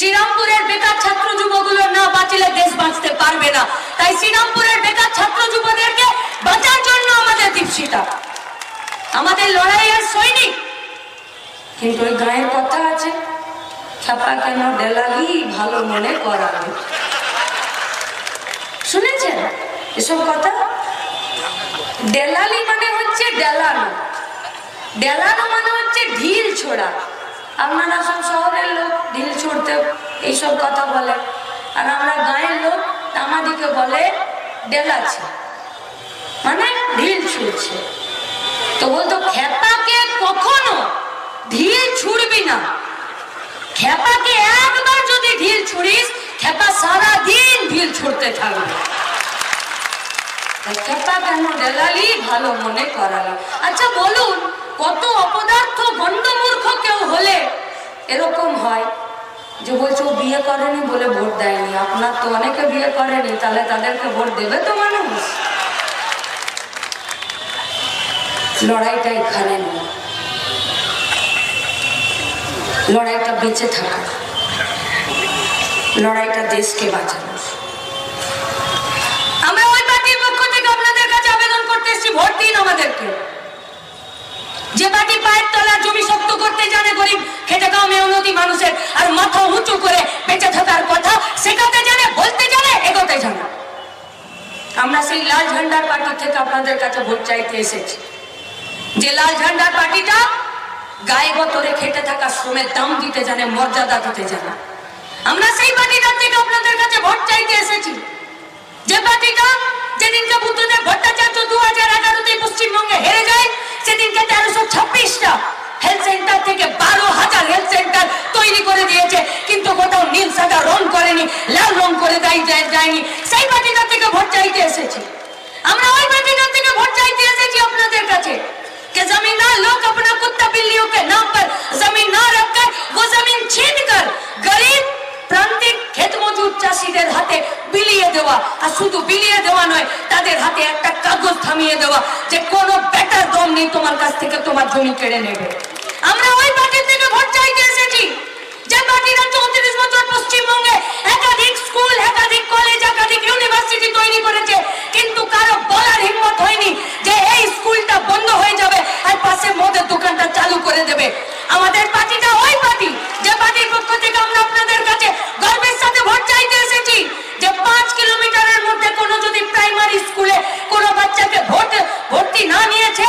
শ্রীরামপুরের বেকার ছাত্র যুবগুলো না বাঁচলে দেশ বাঁচতে পারবে না। তাই শ্রীরামপুরের বেকার ছাত্র যুবদেরকে বাঁচার জন্য আমাদের দীপশিতা। আমাদের লড়াইয়ের সৈনিক। কিন্তু ওই গায়ের কথা আছে, ছাপা কেন ডেলালি ভালো মনে করাবে। শুনেছেন? এসব কথা? ডেলালি মানে হচ্ছে ডেলানো ডেলানো মানে হচ্ছে ঢিল ছোড়া। আপনারা সব ঢিল ছুড়তে এইসব কথা বলে। আর আমরা গাঁয়ের লোক আমাদিকে বলে ডেলাছে মানে ঢিল ছুড়ছে। তো বলতো, খেপাকে কখনো ঢিল ছুড়বি না। খেপাকে একবার যদি ঢিল ছুড়িস, খেপা সারা দিন ঢিল ছুড়তে থাকবে। খেপা কেন ডেলালি? ভালো মনে করালো। আচ্ছা বলুন, কত অপদার্থ গণ্ডমূর্খ কেউ হলে এরকম হয়? যে বলছে, ও বিয়ে করেনি বলে ভোট দেয়নি। আপনার তো অনেকে বিয়ে করেনি, তাহলে তাদেরকে ভোট দেবে তো মানুষ? লড়াইটা এখানে নয় লড়াইটা বেঁচে থাকা। লড়াইটা দেশকে বাঁচানো। ভোট দিন আমাদেরকে। যে পার্টি পায়ের তলা জমি শক্ত করতে জানে গরিব খেটে খাওয়া মেহনতি মানুষের, আর মাথা উঁচু করে বেঁচে থাকার কথা শেখাতে জানে, বলতে জানে, এগোতে জানে। আমরা সেই লাল ঝান্ডার পার্টি থেকে আপনাদের কাছে ভোট চাইতে এসেছি। যে লাল ঝান্ডার পার্টিটা গায়ে গতরে খেটে থাকা শ্রমের দাম দিতে জানে, মর্যাদা দিতে জানে। আমরা সেই পার্টিটার থেকে আপনাদের কাছে ভোট চাইতে এসেছি। যে পার্টিটা যেদিনকে বুদ্ধদেব ভট্টাচার্য দু হাজার এগারোতে পশ্চিমবঙ্গে হেরে যায়, সেদিনকে রং করেনি লাল রং করে দেয় যায়- যায়নি সেই পার্টিটার থেকে ভোট চাইতে এসেছি আমরা ওই পার্টিটার থেকে ভোট চাইতে এসেছি আপনাদের কাছে कि जमींदार लोग अपना कुत्ता बिल्लियों के नाम पर जमीन ना रखकर वो जमीन छीन कर गरीब প্রান্তিক ক্ষেত মজুর চাষিদের হাতে বিলিয়ে দেওয়া আর শুধু বিলিয়ে দেওয়া নয় তাদের হাতে একটা কাগজ থামিয়ে দেওয়া যে কোনো বেটার দম নেই তোমার কাছ থেকে তোমার জমি কেড়ে নেবে আমরা ওই ওই পার্টি যে পার্টির পক্ষ থেকে আমরা আপনাদের কাছে গর্বের সাথে ভোট চাইতে এসেছি যে পাঁচ কিলোমিটারের মধ্যে কোনো যদি প্রাইমারি স্কুলে কোনো বাচ্চাকে ভোট ভর্তি না নিয়েছে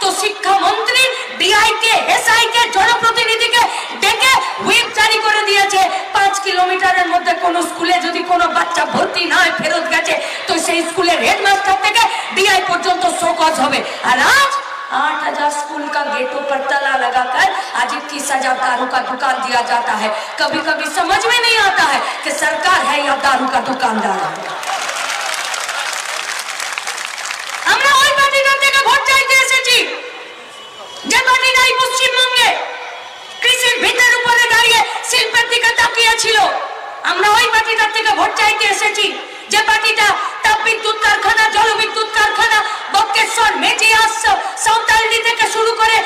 তো শিক্ষামন্ত্রী ডিআই কে এসআই কে জনপ্রতিনিধিকে ডেকে হুইপ জারি করে দিয়েছে পাঁচ কিলোমিটারের মধ্যে কোন স্কুলে যদি কোনো বাচ্চা ভর্তি না হয় ফেরত গেছে তো সেই স্কুলের হেডমাস্টার থেকে ডিআই পর্যন্ত শোকজ হবে আর আজ आठ हजार स्कूल का गेटों पर ताला लगाकर आज इक्कीस हजार दारू का दुकान दिया जाता है कभी कभी समझ में नहीं आता है कि सरकार है या दारू का दुकानदार है আমরা ওই পার্টিটার থেকে ভোট চাইতে এসেছি যে পার্টিটা এই পশ্চিমবঙ্গে কৃষির ভিতের উপরে দাঁড়িয়ে শিল্পের দিকে তাকিয়েছিল আমরা ওই পার্টিটার থেকে ভোট চাইতে এসেছি যে পার্টিটা তাপ বিদ্যুৎ কারখানা জলবিদ্যুৎ কারখানা বক্কেশ্বর মেজিয়াস সাঁওতালডি থেকে শুরু করে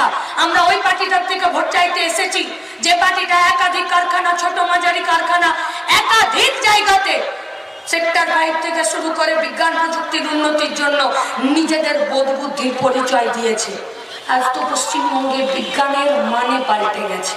দৌড়া দিয়া থা আমরা ওই পার্টিটার থেকে ভোট চাইতে এসেছি। যে পার্টিটা একাধিক কারখানা, ছোট মাঝারি কারখানা, একাধিক জায়গাতে সেক্টর ফাইভ থেকে শুরু করে বিজ্ঞান প্রযুক্তির উন্নতির জন্য নিজেদের বোধ বুদ্ধির পরিচয় দিয়েছে। আজ তো পশ্চিমবঙ্গে বিজ্ঞানের মানে পাল্টে গেছে।